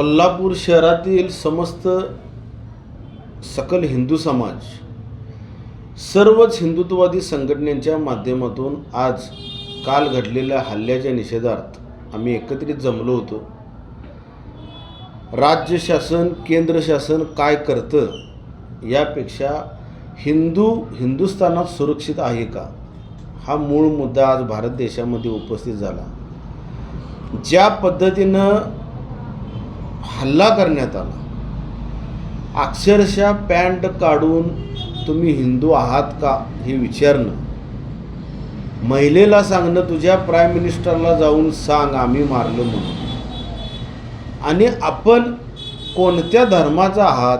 कोल्हापूर शहरातील समस्त सकल हिंदू समाज सर्वच हिंदुत्ववादी संघटनेच्या माध्यमातून आज काल घडलेल्या हल्ल्याच्या निषेधार्थ आम्ही एकत्रित जमलो होतो. राज्य शासन केंद्र शासन काय करतं यापेक्षा हिंदू हिंदुस्थानात सुरक्षित आहे का? हा मूळ मुद्दा आज भारत देशामध्ये उपस्थित झाला. ज्या पद्धतीनं हल्ला करण्यात आला. अक्षरशः पॅन्ट काढून तुम्ही हिंदू आहात का हे विचारणं. महिलेला सांगणं तुझ्या प्राईम मिनिस्टरला जाऊन सांग आम्ही मारलो म्हणून. आणि आपण कोणत्या धर्माचा आहात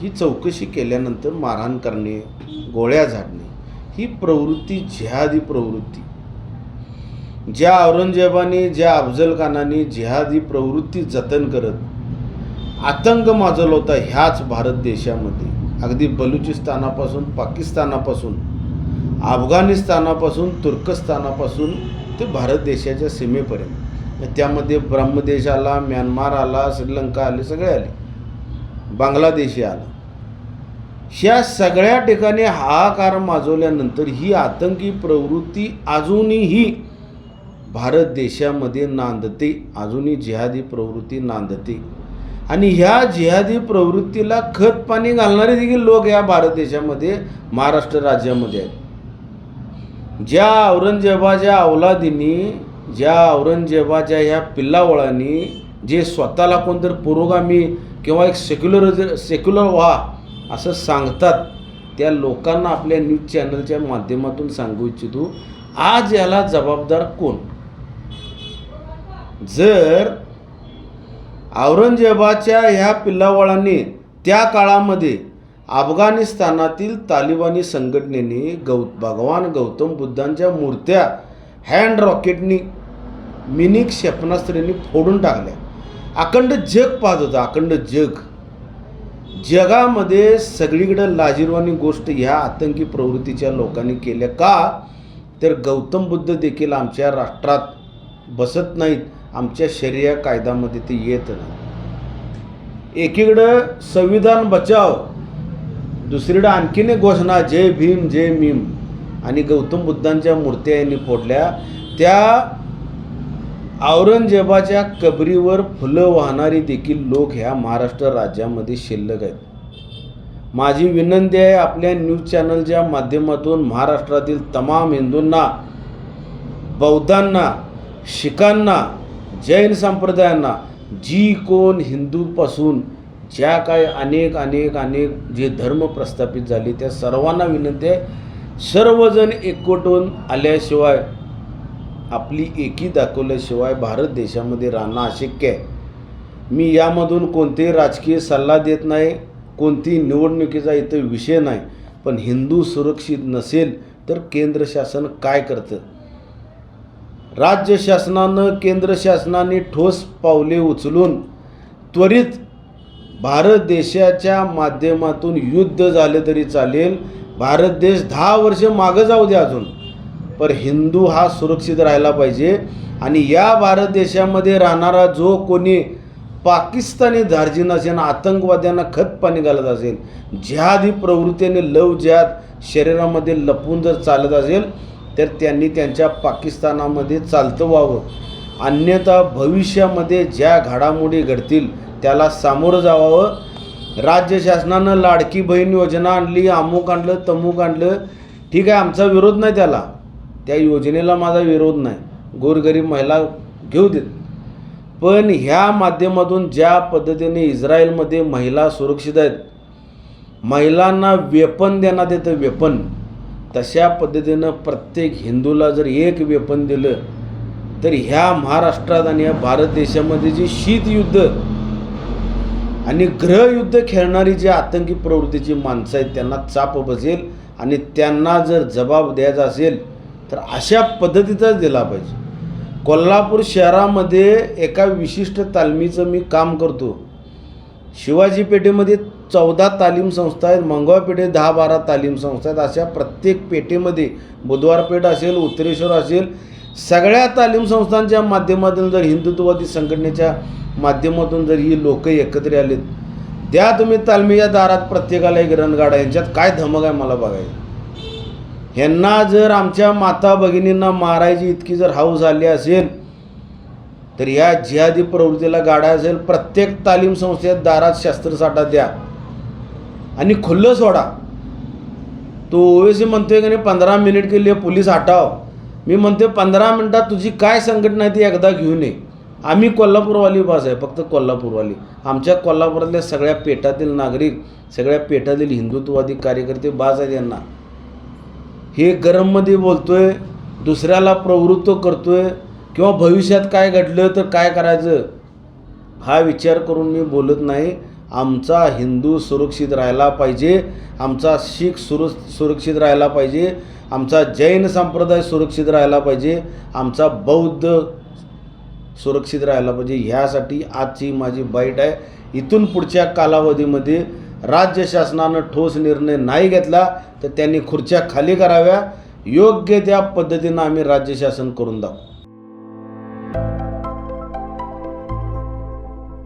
ही चौकशी केल्यानंतर मारहाण करणे गोळ्या झाडणे ही प्रवृत्ती जिहादी प्रवृत्ती. ज्या औरंगजेबाने ज्या अफजल खानाने जिहादी प्रवृत्ती जतन करत आतंक माजवला होता ह्याच भारत देशामध्ये अगदी बलुचिस्तानापासून पाकिस्तानापासून अफगाणिस्तानापासून तुर्कस्तानापासून ते भारत देशाच्या सीमेपर्यंत. त्यामध्ये ब्रह्मदेश आला म्यानमार आला श्रीलंका आले सगळे आले. बांगलादेशी आला. ह्या सगळ्या ठिकाणी हाहाकार माजवल्यानंतर ही आतंकी प्रवृत्ती अजूनही भारत देशामध्ये नांदते अजूनही जिहादी प्रवृत्ती नांदते. आणि ह्या जिहादी प्रवृत्तीला खत पाणी घालणारे देखील लोक या भारत देशामध्ये महाराष्ट्र राज्यामध्ये आहेत. ज्या औरंगजेबाच्या अवलादींनी ज्या औरंगजेबाच्या ह्या पिल्लावळांनी जे स्वतःला कोणतरी पुरोगामी किंवा एक सेक्युलर सेक्युलर व्हा असं सांगतात त्या लोकांना आपल्या न्यूज चॅनलच्या माध्यमातून सांगू इच्छितो आज याला जबाबदार कोण? जर औरंगजेबाच्या ह्या पिल्लावळांनी त्या काळामध्ये अफगाणिस्तानातील तालिबानी संघटनेने गौ भगवान गौतम बुद्धांच्या मूर्त्या हँड रॉकेटनी मिनी क्षेपणास्त्रेने फोडून टाकल्या. अखंड जग पाहत होतं अखंड जग. जगामध्ये सगळीकडं लाजीरवाणी गोष्ट ह्या आतंकी प्रवृत्तीच्या लोकांनी केल्या का? तर गौतम बुद्ध देखील आमच्या राष्ट्रात बसत नाहीत. आमच्या शर्या कायद्यामध्ये ते येत नाही. एकीकडं संविधान बचाव दुसरीकडं आणखीन एक घोषणा जय भीम जय भीम आणि गौतम बुद्धांच्या मूर्त्या यांनी फोडल्या. त्या औरंगजेबाच्या कबरीवर फुलं वाहणारी देखील लोक ह्या महाराष्ट्र राज्यामध्ये शिल्लक आहेत. माझी विनंती आहे आपल्या न्यूज चॅनलच्या माध्यमातून महाराष्ट्रातील तमाम हिंदूंना बौद्धांना शिखांना जैन संप्रदायांना जी कोण हिंदूपासून ज्या काय अनेक अनेक अनेक जे धर्म प्रस्थापित झाले त्या सर्वांना विनंती आहे सर्वजण एकवटून आल्याशिवाय आपली एकी दाखवल्याशिवाय भारत देशामध्ये राहणं अशक्य आहे. मी यामधून कोणतेही राजकीय सल्ला देत नाही कोणती निवडणुकीचा इथं विषय नाही पण हिंदू सुरक्षित नसेल तर केंद्र शासन काय करतं? राज्य शासनानं केंद्र शासनाने ठोस पावले उचलून त्वरित भारत देशाच्या माध्यमातून युद्ध झाले तरी चालेल. भारत देश दहा वर्ष मागं जाऊ दे अजून. पर हिंदू हा सुरक्षित राहिला पाहिजे. आणि या भारत देशामध्ये राहणारा जो कोणी पाकिस्तानी धार्जिन असेल आतंकवाद्यांना खतपाणी घालत असेल जिहादी प्रवृत्तीने लव जिहाद शरीरामध्ये लपून जर चालत असेल तर त्यांनी त्यांच्या पाकिस्तानामध्ये चालतं व्हावं. अन्यथा भविष्यामध्ये ज्या घडामोडी घडतील त्याला सामोरं जावावं राज्य शासनानं लाडकी बहीण योजना आणली अमुक आणलं तमुक आणलं. ठीक आहे आमचा विरोध नाही त्याला. त्या योजनेला माझा विरोध नाही. गोरगरीब महिला घेऊ देत. पण ह्या माध्यमातून ज्या पद्धतीने इस्रायलमध्ये महिला सुरक्षित आहेत महिलांना वेपन देण्यात येतं वेपन. तशा पद्धतीनं प्रत्येक हिंदूला जर एक वेपन दिलं तर ह्या महाराष्ट्रात आणि या भारत देशामध्ये जे शीतयुद्ध आणि ग्रहयुद्ध खेळणारी जी आतंकी प्रवृत्तीची माणसं आहेत त्यांना चाप बसेल आणि त्यांना जर जबाब द्यायचा असेल तर अशा पद्धतीचाच दिला पाहिजे. कोल्हापूर शहरामध्ये एका विशिष्ट तालमीचं मी काम करतो. शिवाजी पेठेमध्ये चौदा तालीम संस्था आहेत मंगवा पेठे दहा बारा तालीम संस्था आहेत. अशा प्रत्येक पेठेमध्ये बुधवार पेठ असेल उत्तरेश्वर असेल सगळ्या तालीम संस्थांच्या माध्यमातून जर हिंदुत्ववादी संघटनेच्या माध्यमातून जर ही लोक एकत्र आलेत द्या तुम्ही तालमीच्या दारात प्रत्येकाला एक रणगाडा यांच्यात काय धमक आहे मला बघायचं. ह्यांना जर आमच्या माता भगिनींना मारायची इतकी जर हाऊ झाली असेल तर या जिहादी प्रवृत्तीला गाडा असेल प्रत्येक तालीम संस्थेत दारात शस्त्रसाठा द्या. आणि खुल्लं सोडा. तो ओवेसी म्हणतोय की नाही पंधरा मिनिट के लिए पोलीस हटाव मी म्हणते पंधरा मिनटात तुझी काय संघटना आहे ती एकदा घेऊन ये. आम्ही कोल्हापूरवाली भास आहे फक्त कोल्हापूरवाली. आमच्या कोल्हापुरातल्या सगळ्या पेठातील नागरिक सगळ्या पेठातील हिंदुत्ववादी कार्यकर्ते बाज आहेत यांना. हे गरममध्ये बोलतोय दुसऱ्याला प्रवृत्त करतोय किंवा भविष्यात काय घडलं तर काय करायचं? हा विचार करून मी बोलत नाही. आमचा हिंदू सुरक्षित राहायला पाहिजे. आमचा शीख सुर सुरक्षित राहायला पाहिजे. आमचा जैन संप्रदाय सुरक्षित राहायला पाहिजे. आमचा बौद्ध सुरक्षित राहायला पाहिजे. ह्यासाठी आजची माझी बाईट आहे. इथून पुढच्या कालावधीमध्ये राज्य शासनानं ठोस निर्णय नाही घेतला तर त्यांनी खुर्च्या खाली कराव्या. योग्य त्या पद्धतीनं आम्ही राज्य शासन करून दाखवू.